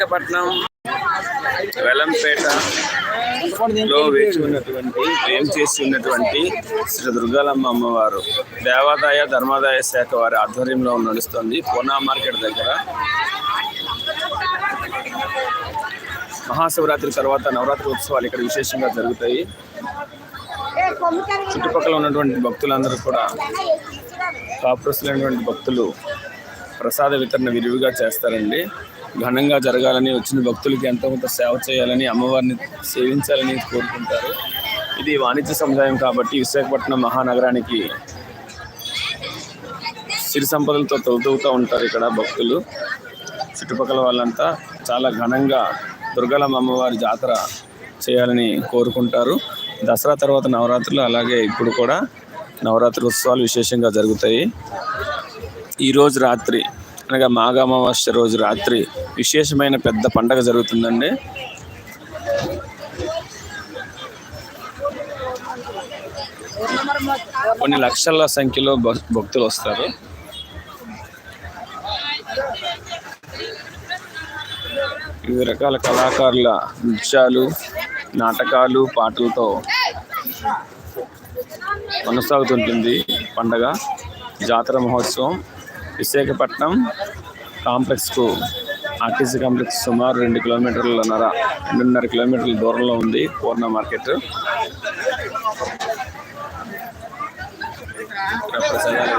విశాఖపట్నం వెలంపేట లో వేచి ఉన్నటువంటి ప్రేమ చేసి ఉన్నటువంటి శ్రీ దుర్గాలమ్మ అమ్మవారు. దేవాదాయ ధర్మాదాయ శాఖ వారి ఆధ్వర్యంలో నడుస్తుంది. పూనా మార్కెట్ దగ్గర మహాశివరాత్రి తర్వాత నవరాత్రి ఉత్సవాలు ఇక్కడ విశేషంగా జరుగుతాయి. చుట్టుపక్కల ఉన్నటువంటి భక్తులందరూ కూడా కాపురస్తులైనటువంటి భక్తులు ప్రసాద వితరణ విరివిగా చేస్తారండి. ఘనంగా జరగాలని వచ్చిన భక్తులకి ఎంతో కొంత సేవ చేయాలని అమ్మవారిని సేవించాలని కోరుకుంటారు. ఇది వాణిజ్య సముదాయం కాబట్టి విశాఖపట్నం మహానగరానికి సిరి సంపదలతో తొలుతూగుతూ ఉంటారు ఇక్కడ భక్తులు. చుట్టుపక్కల వాళ్ళంతా చాలా ఘనంగా దుర్గలమ్మ అమ్మవారి జాతర చేయాలని కోరుకుంటారు. దసరా తర్వాత నవరాత్రులు అలాగే ఇప్పుడు కూడా నవరాత్రి ఉత్సవాలు విశేషంగా జరుగుతాయి. ఈరోజు రాత్రి అనగా మాఘ అమావాస్య రోజు రాత్రి విశేషమైన పెద్ద పండగ జరుగుతుందండి. కొన్ని లక్షల సంఖ్యలో భక్- భక్తులు వస్తారు. వివిధ రకాల కళాకారుల నృత్యాలు నాటకాలు పాటలతో కొనసాగుతుంటుంది పండగ. జాతర మహోత్సవం విశాఖపట్నం కాంప్లెక్స్కు ఆర్టీసీ కాంప్లెక్స్ సుమారు రెండు కిలోమీటర్లన్నర రెండున్నర కిలోమీటర్ల దూరంలో ఉంది పూర్ణ మార్కెట్. ప్రసాదాలు